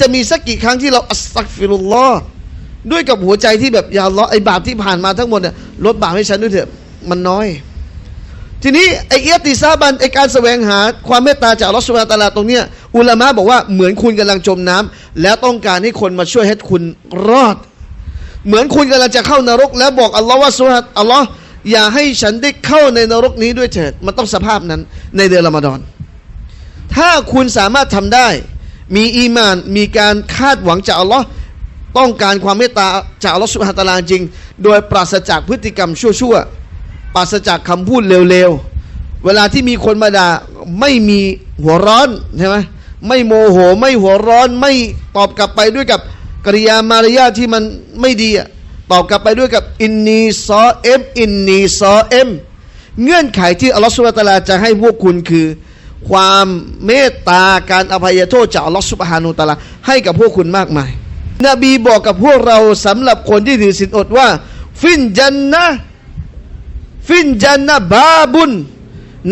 จะมีสักกี่ครั้งที่เราอัสตักฟิรุลลอฮ์ด้วยกับหัวใจที่แบบยาละไอ้บาปที่ผ่านมาทั้งหมดเนี่ยลดบาปให้ฉันด้วยเถอะมันน้อย ทีนี้ไอ้เอียติซาบันไอ้การแสวงหาความเมตตาจากลอสุบานตาลาตรงเนี้ยอุลามะบอกว่าเหมือนคุณกำลังจมน้ำแล้วต้องการให้คนมาช่วยให้คุณรอด เหมือนคุณกำลังจะเข้านรก แล้วบอกอัลลอฮ์ว่าสุฮานะอัลลอฮ์อย่าให้ฉันได้เข้าในนรกนี้ด้วยเถิดมันต้องสภาพนั้นในเดือนละมาดอน ถ้าคุณสามารถทำได้ มีอีมาน มีการคาดหวังจากอัลลอฮ์ต้องการความเมตตาจากอัลลอฮ์สุบฮานตะอาลาจริง โดยปราศจากพฤติกรรมชั่วๆ ปราศจากคำพูดเร็วๆ เวลาที่มีคนมาด่าไม่มีหัวร้อนใช่ไหมไม่โมโหไม่หัวร้อนไม่ตอบกลับไปด้วยกับกริยามารยาที่มันไม่ดีตอบกลับไปด้วยกับอินนีซอเอมอินนีซอเอมเงื่อนไขที่อัลลอฮฺสุบฮาตาลาจะให้พวกคุณคือ ความเมตตาการอภัยโทษจากอัลลอฮฺสุบฮานุตะอาลาให้กับพวกคุณมากมาย นบีบอกกับพวกเราสำหรับคนที่ถือศีลอดว่า ฟินจันนะฟินจันนะบาบุน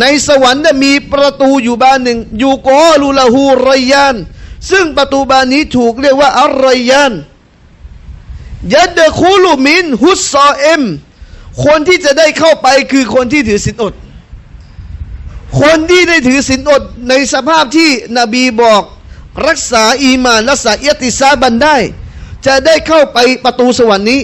ในสวรรค์มีประตูอยู่บานหนึ่งอยู่กอลูละฮูรยาน ซึ่งประตูบานนี้ถูกเรียกว่าอัลรยานยัดเดคูลูมินฮุสซอเอ็มคนที่จะได้เข้าไปคือคนที่ถือศีลอด คนที่ได้ถือศีลอดในสภาพที่นบีบอก รักษาอีมานรักษาเอติซาบันได้ จะได้เข้าไปประตูสวรรค์นี้